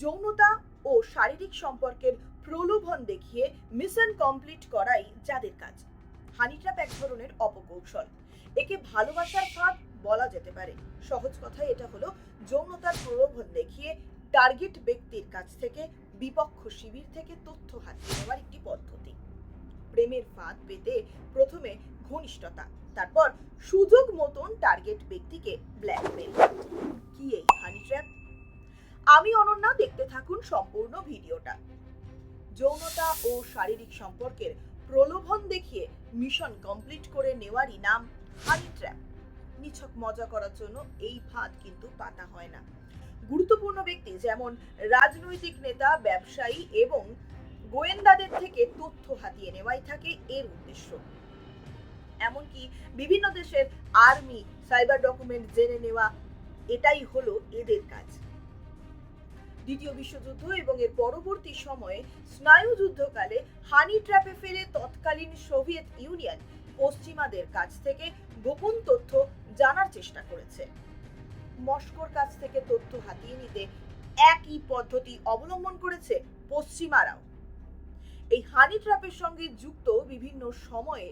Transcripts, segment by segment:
যৌনতা ও শারীরিক সম্পর্কের প্রলোভন দেখিয়ে মিশন কমপ্লিট করাই যাদের কাজ। হানি ট্র্যাপ এক ধরনের অপকৌশল। একে ভালোবাসার ফাঁদ বলা যেতে পারে। সহজ কথায় এটা হলো, যৌনতার প্রলোভন দেখিয়ে টার্গেট ব্যক্তির কাছ থেকে, বিপক্ষ শিবির থেকে তথ্য হাতিয়ে নেওয়ার একটি পদ্ধতি। প্রেমের ফাঁদ পেতে প্রথমে ঘনিষ্ঠতা, তারপর সুযোগ মতন টার্গেট ব্যক্তিকে ব্ল্যাকমেল। কি এই হানি ট্র্যাপ আমি অনন্যা দেখতে থাকুন সম্পূর্ণ ভিডিওটা। যৌনতা ও শারীরিক সম্পর্কের প্রলোভন দেখিয়ে মিশন কমপ্লিট করে নেওয়ারই নাম হানি ট্র্যাপ নিছক মজা করার জন্য এই ফাঁদ কিন্তু পাতা হয় না। গুরুত্বপূর্ণ ব্যক্তি যেমন রাজনৈতিক নেতা, ব্যবসায়ী এবং গোয়েন্দাদের থেকে তথ্য হাতিয়ে নেওয়াই থাকে এর উদ্দেশ্য। এমনকি বিভিন্ন দেশের আর্মি সাইবার ডকুমেন্ট জেনে নেওয়া, এটাই হলো এদের কাজ। দ্বিতীয় বিশ্বযুদ্ধ এবং এর পরবর্তী সময়ে স্নায়ু যুদ্ধকালে হানি ট্র্যাপে ফেলে তৎকালীন সোভিয়েত ইউনিয়ন পশ্চিমাদের কাছ থেকে গোপন তথ্য জানার চেষ্টা করেছে। মস্কোর কাছ থেকে তথ্য হাতিয়ে নিতে একই পদ্ধতি অবলম্বন করেছে পশ্চিমারাও। এই হানি ট্র্যাপের সঙ্গে যুক্ত বিভিন্ন সময়ে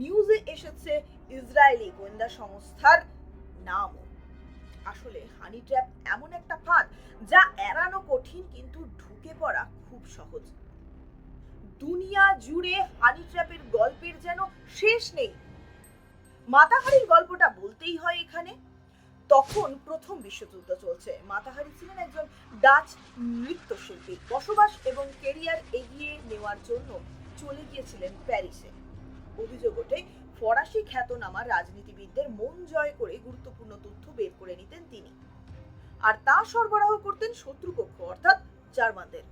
নিউজে এসেছে ইসরায়েলি গোয়েন্দা সংস্থার নামও। আসলে হানি ট্র্যাপ এমন একটা সহজ। দুনিয়া জুড়ে হানি ট্র্যাপের গল্পের যেন শেষ নেই। মাতাহারির গল্পটা বলতেই হয় এখানে। তখন প্রথম বিশ্বযুদ্ধ চলছে। মাতাহারি ছিলেন একজন ডাচ নৃত্যশিল্পী। বসবাস এবং কেরিয়ার এগিয়ে নেওয়ার জন্য চলে গিয়েছিলেন প্যারিসে। অভিযোগ ওঠে, ফরাসি খ্যাতনামা রাজনীতিবিদদের মন জয় করে গুরুত্বপূর্ণ তথ্য বের করে নিতেন তিনি। আর তা সরবরাহ করতেন শত্রুপক্ষ, অর্থাৎ জার্মানদের।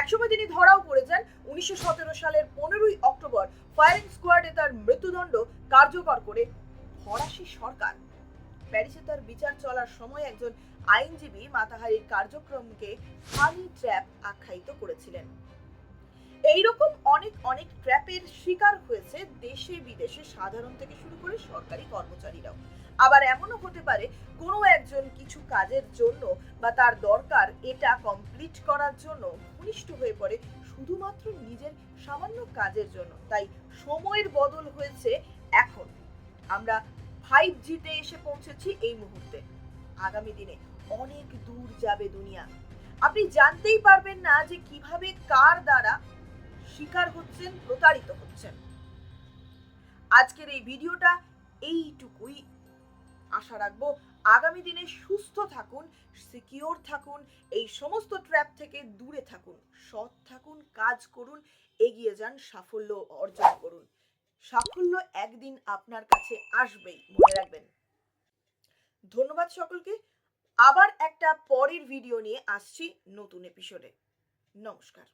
একসময় তিনি ধরাও পড়ে যান উনিশশো সালের পনেরোই অক্টোবর ফায়ারিং স্কোয়াডে তার মৃত্যুদণ্ড কার্যকর করে ফরাসি সরকার। প্যারিসে তার বিচার চলার সময় একজন আইনজীবী মাতাহারির কার্যক্রমকে হানি ট্র্যাপ আখ্যায়িত করেছিলেন। এইরকম অনেক অনেক ট্র্যাপের শিকার হয়েছে দেশে, বিদেশে, সাধারণ থেকে শুরু করে সরকারি কর্মচারীরাও। আবার এমনও হতে পারে কোনো একজন কিছু কাজের জন্য বা তার দরকার এটা কমপ্লিট করার জন্য ঘনিষ্ঠ হয়ে পড়ে শুধুমাত্র নিজের সামান্য কাজের জন্য। তাই সময়ের বদল হয়েছে এখন। আমরা ফাইভ জিতে এসে পৌঁছেছি এই মুহূর্তে। আগামী দিনে অনেক দূর যাবে দুনিয়া। আপনি জানতেই পারবেন না যে কীভাবে কার দ্বারা শিকার হচ্ছেন, প্রতারিত হচ্ছেন। আজকের এই ভিডিওটা এইটুকুই। আশা রাখব আগামী দিনে সুস্থ থাকুন সিকিওর থাকুন, এই সমস্ত ট্র্যাপ থেকে দূরে থাকুন, সৎ থাকুন, কাজ করুন, এগিয়ে যান, সাফল্য অর্জন করুন। সাফল্য একদিন আপনার কাছে আসবেই, মনে রাখবেন। ধন্যবাদ সকলকে। আবার একটা পরের ভিডিও নিয়ে আসছি নতুন এপিসোডে নমস্কার।